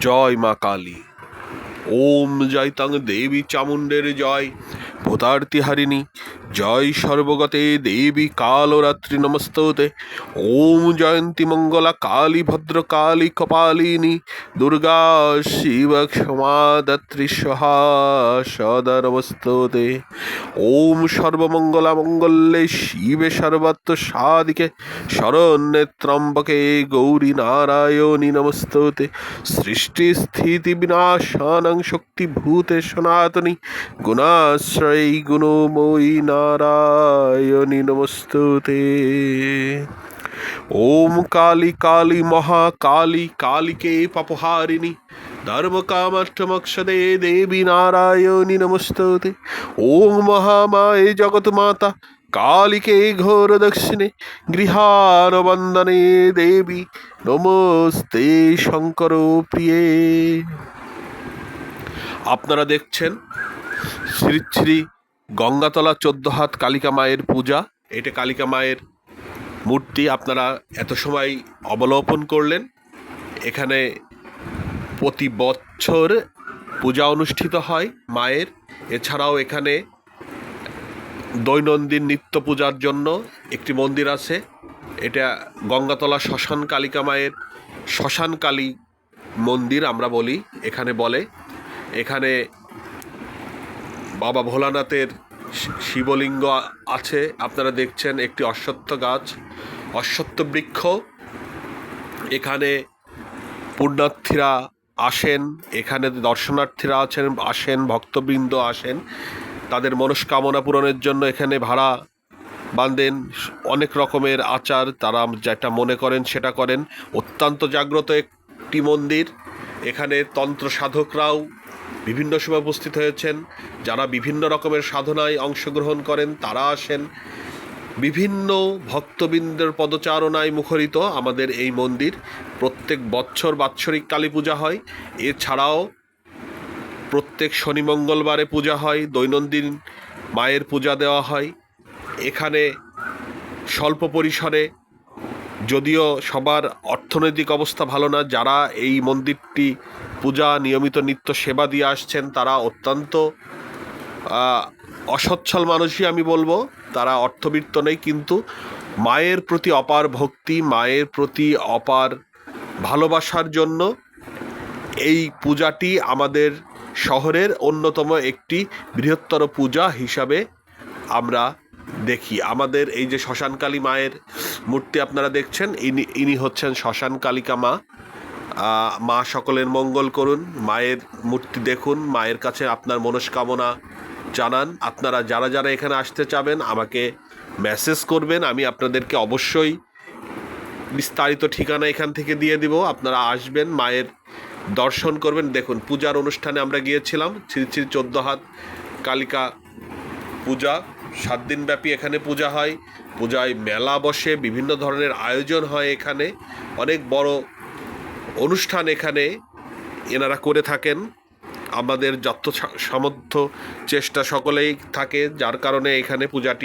জয় মা কালী। ওম জয়তাং দেবী চামুণ্ডের জয়। ভূতার্তি হারিণী জয় সর্বগতে দেবী কালরাত্রি নমস্ততে। ওম জয়ন্তী মঙ্গলা কালী ভদ্র কালী কপালিনী। দুর্গা শিব ক্ষমাদাত্রী সহা সদা নমস্ততে। ওম সর্বমঙ্গলা মঙ্গলে শিবে সর্বত্র সাদিকে শরণ্যে ত্রম্বকে গৌরী নারায়ণী নমস্ততে। সৃষ্টি স্থিতি বিনাশানং শক্তিভূতে সনাতনী। গুণাশ্রয়ী গুণময়ী নারায়ণী নমস্তুতে। ওম কালী কালী মহাকালী কালিকে পাপহারিণী ধর্মকামাষ্টমক্ষদে দেবী নারায়ণী নমস্তুতে। ওম মহামায়ে জগৎমাতা কালিকে ঘোর দক্ষিণে গৃহানবন্দনে দেবী নমস্তে শঙ্কর প্রিয়ে। আপনারা দেখছেন শ্রী শ্রী গঙ্গাতলা চোদ্দ হাত কালিকা মায়ের পূজা। এটা কালিকা মায়ের মূর্তি আপনারা এত সময় অবলোকন করলেন। এখানে প্রতি বছর পূজা অনুষ্ঠিত হয় মায়ের। এছাড়াও এখানে দৈনন্দিন নিত্য পূজার জন্য একটি মন্দির আছে। এটা গঙ্গাতলা শ্মশান কালিকা মায়ের শ্মশান কালী মন্দির আমরা বলি, এখানে বলে। এখানে বাবা ভোলানাথের শিবলিঙ্গ আছে, আপনারা দেখছেন একটি অশ্বত্থ গাছ, অশ্বত্থ বৃক্ষ। এখানে পুণ্যার্থীরা আসেন, এখানে দর্শনার্থীরা আছেন, আসেন, ভক্তবৃন্দ আসেন। তাদের মনস্কামনা পূরণের জন্য এখানে ভাড়া বাঁধেন। অনেক রকমের আচার তারা যেটা মনে করেন সেটা করেন। অত্যন্ত জাগ্রত একটি মন্দির। এখানে তন্ত্র সাধকরাও বিভিন্ন সময় উপস্থিত হয়েছেন, যারা বিভিন্ন রকমের সাধনায় অংশগ্রহণ করেন, তারা আসেন। বিভিন্ন ভক্তবৃন্দের পদচারণায় মুখরিত আমাদের এই মন্দির। প্রত্যেক বছর বাৎসরিক কালী পূজা হয়। এছাড়াও প্রত্যেক শনি মঙ্গলবারে পূজা হয়, দৈনন্দিন মায়ের পূজা দেওয়া হয়। এখানে স্বল্প পরিসরে যদিও সবার অর্থনৈতিক অবস্থা ভালো না, যারা এই মন্দিরটি পূজা, নিয়মিত নিত্য সেবা দিয়ে আসছেন, তারা অত্যন্ত অসচ্ছল মানুষই আমি বলব। তারা অর্থবিত্ত নেই, কিন্তু মায়ের প্রতি অপার ভক্তি, মায়ের প্রতি অপার ভালোবাসার জন্য এই পূজাটি আমাদের শহরের অন্যতম একটি বৃহত্তর পূজা হিসাবে আমরা দেখি। আমাদের এই যে শ্মশানকালী মায়ের মূর্তি আপনারা দেখছেন, ইনি ইনি হচ্ছেন শ্মশান কালিকা মা। মা সকলের মঙ্গল করুন, মায়ের মূর্তি দেখুন, মায়ের কাছে আপনার মনস্কামনা জানান। আপনারা যারা যারা এখানে আসতে চাবেন, আমাকে মেসেজ করবেন, আমি আপনাদেরকে অবশ্যই বিস্তারিত ঠিকানা এখান থেকে দিয়ে দিব। আপনারা আসবেন, মায়ের দর্শন করবেন। দেখুন, পূজার অনুষ্ঠানে আমরা গিয়েছিলাম শ্রী শ্রী চোদ্দ হাত কালিকা পূজা। সাত দিনব্যাপী এখানে পূজা হয়। পূজায় মেলা বসে, বিভিন্ন ধরনের আয়োজন হয় এখানে। অনেক বড় অনুষ্ঠান এখানে এনারা করে থাকেন। আমাদের যত সামর্থ্য, চেষ্টা সকলেই থাকে, যার কারণে এখানে পূজাটি